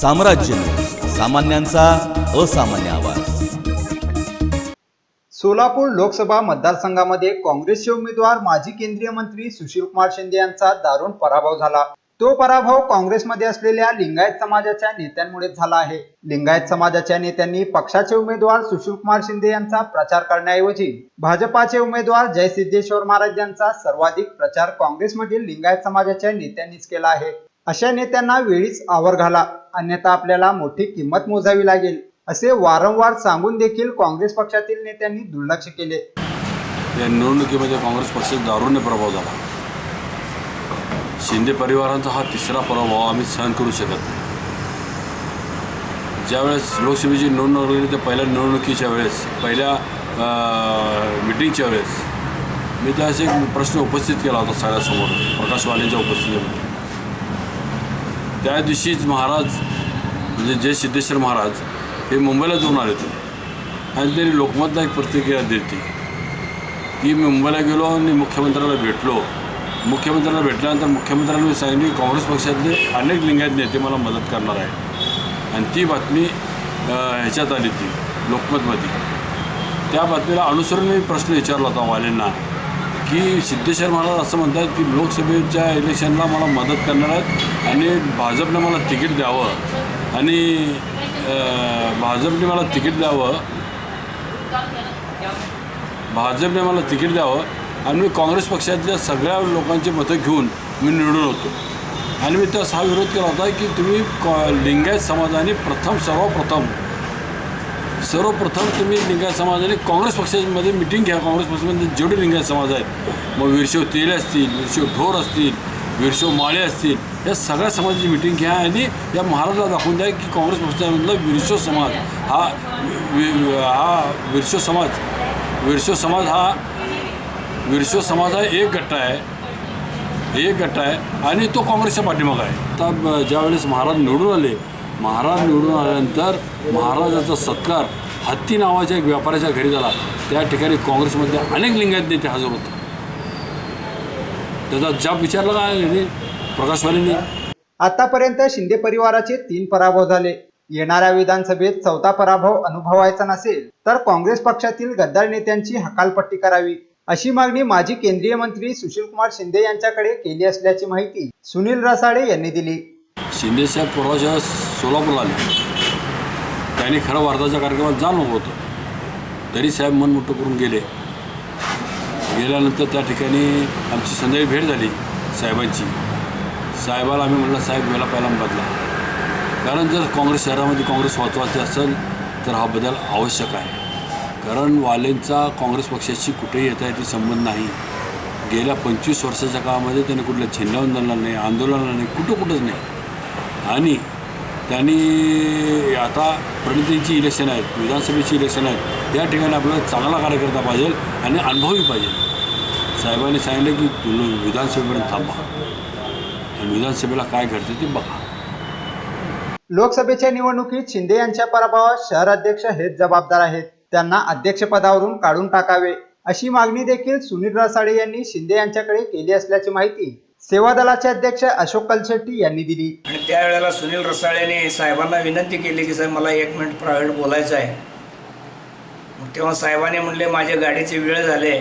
साम्राज्य सामान्यांचा असामान्य आवाज. सोलापूर लोकसभा मतदारसंघामध्ये काँग्रेसचे उमेदवार माजी केंद्रीय मंत्री सुशीलकुमार शिंदे यांचा दारुण पराभव झाला. तो पराभव काँग्रेसमध्ये असलेल्या लिंगायत समाजाच्या नेत्यांमुळेच झाला आहे. लिंगायत समाजाच्या नेत्यांनी पक्षाचे उमेदवार सुशीलकुमार शिंदे यांचा प्रचार करण्याऐवजी भाजपाचे उमेदवार जय सिद्धेश्वर महाराज यांचा सर्वाधिक प्रचार काँग्रेसमधील लिंगायत समाजाच्या नेत्यांनीच केला आहे. अशा नेत्यांना वेळीच आवर घाला. अन्यथा आपल्याला मोठी किंमत मोजावी लागेल. असे वारंवार सांगून देखील काँग्रेस पक्षातील नेत्यांनी दुर्लक्ष केले. या निवडणुकीमध्ये काँग्रेस पक्षाचा दारुण्य प्रभाव झाला. शिंदे परिवारांचा हा तिसरा प्रभाव आम्ही सहन करू शकत नाही. ज्यावेळेस लोकसभेची निवडणूक लागली त्या पहिल्या निवडणुकीच्या वेळेस पहिल्या मिटिंगच्या वेळेस. मी त्यास एक प्रश्न उपस्थित केला होता सगळ्यासमोर प्रकाशवाणीच्या उपस्थितीमध्ये. त्या दिवशीच महाराज म्हणजे जय सिद्धेश्वर महाराज हे मुंबईला जाऊन आले होते. आणि त्यांनी लोकमतला एक प्रतिक्रिया देते. की मी मुंबईला गेलो आणि मुख्यमंत्र्याला भेटलो. मुख्यमंत्र्याला भेटल्यानंतर मुख्यमंत्र्यांनी मी की काँग्रेस पक्षातले अनेक लिंगायत नेते मला मदत करणार आहे आणि ती बातमी ह्याच्यात आली ती लोकमतमध्ये. त्या बातमीला अनुसरून मी प्रश्न विचारला होता वालेंना की सिद्धेश्वर महाराज असं म्हणतात की लोकसभेच्या इलेक्शनला मला मदत करणार आहेत आणि भाजपने मला तिकीट द्यावं. आणि भाजपने मला तिकीट द्यावं. भाजपने मला तिकीट द्यावं आणि मी काँग्रेस पक्षातल्या सगळ्या लोकांची मतं घेऊन मी निवडून होतो आणि मी त्यास हा विरोध केला होता की तुम्ही कॉ- लिंगायत समाजाने प्रथम सर्वप्रथम सर्वप्रथम तुम्ही लिंगायत समाजाने काँग्रेस पक्षामध्ये मिटिंग घ्या. काँग्रेस पक्षामध्ये जेवढे लिंगायत समाज आहेत मग वीरशेव तेले असतील वीरशेव ढोर असतील वीरशेव माळे असतील या सगळ्या समाजाची मिटिंग घ्या आणि या महाराजाला दाखवून द्या की काँग्रेस पक्षामधला वीरशेव समाज हा हा वीरशेव समाज वीरशेव समाज हा वीरशेव समाज हा एक गट आहे. एक गट आहे आणि तो काँग्रेसच्या पाठीमागं आहे. आता ज्यावेळेस महाराज निवडून आले महाराज निवडून आल्यानंतर महाराजाचा सत्कार हत्ती नावाच्या एक व्यापाऱ्याच्या घरी झाला. त्या ठिकाणी काँग्रेसमध्ये अनेक लिंगायत नेते हजर होते. त्याचा जाब विचारला का यांनी प्रकाशवाणीने. आतापर्यंत शिंदे परिवाराचे तीन पराभव झाले. येणाऱ्या विधानसभेत चौथा पराभव अनुभवायचा नसेल तर काँग्रेस पक्षातील गद्दार नेत्यांची हकालपट्टी करावी. अशी मागणी माजी केंद्रीय मंत्री सुशीलकुमार शिंदे यांच्याकडे केली असल्याची माहिती सुनील रसाळे यांनी दिली. शिंदेसाहेब परवा जेव्हा सोलापूरला आले. त्याने खरं वार्ताच्या कार्यक्रमात जाणं होतं. तरी साहेब मन मोठं करून गेले. गेल्यानंतर त्या ठिकाणी आमची संध्याकाळी भेट झाली साहेबांची. साहेबाला आम्ही म्हटलं साहेब गेला पहिला बदला. कारण जर काँग्रेस शहरामध्ये काँग्रेस वाचवायचे असेल तर हा बदल आवश्यक आहे. कारण वालेंचा काँग्रेस पक्षाशी कुठेही येता येते संबंध नाही. गेल्या पंचवीस वर्षाच्या काळामध्ये त्यांनी कुठलं झेंडावंदनला नाही आंदोलनाला नाही कुठं कुठंच नाही. आणि त्यांनी आता प्रणितींची इलेक्शन आहेत विधानसभेची इलेक्शन आहेत. या ठिकाणी आपल्याला चांगला कार्यकर्ता पाहिजे आणि अनुभवी पाहिजे. साहेबांनी सांगितलं की तुला विधानसभेपर्यंत थांबा. आणि विधानसभेला काय घडते ते बघा. लोकसभेच्या निवडणुकीत शिंदे यांच्या पराभवास शहर अध्यक्ष हेच जबाबदार आहेत. त्यांना अध्यक्षपदावरून काढून टाकावे. अशी मागणी देखील सुनील रासाडे यांनी शिंदे यांच्याकडे केली असल्याची माहिती सेवा दलाचे अध्यक्ष अशोक कलशेट्टी यांनी दिली. आणि त्यावेळेला सुनील रसाळेने साहेबांना विनंती केली की साहेब मला एक मिनिट प्रायव्हेट बोलायचं आहे. मग तेव्हा साहेबांनी म्हणले माझ्या गाडीचे वेळ झाले.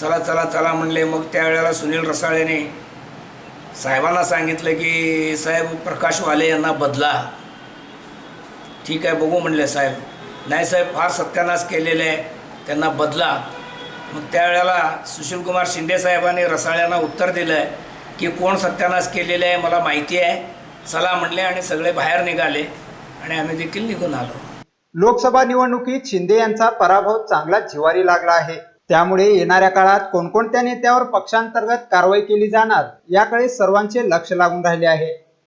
चला चला चला म्हणले. मग त्यावेळेला सुनील रसाळेने साहेबांना सांगितलं की साहेब प्रकाश वाले यांना बदला. ठीक आहे बघू म्हणले साहेब. नाही साहेब फार सत्यानाश केलेले आहे. त्यांना बदला. मग त्यावेळेला सुशीलकुमार शिंदे साहेबांनी रसाळ्यांना उत्तर दिलं आहे की कोण सत्यानाश केलेले आहे मला माहिती आहे. चला म्हणले आणि सगळे बाहेर निघाले आणि आम्ही देखील निघून आलो. लोकसभा निवडणुकीत शिंदे यांचा पराभव चांगलाच जिवारी लागला आहे. त्यामुळे येणाऱ्या काळात कोणकोणत्या नेत्यावर पक्षांतर्गत कारवाई केली जाणार याकडे सर्वांचे लक्ष लागून राहिले आहे.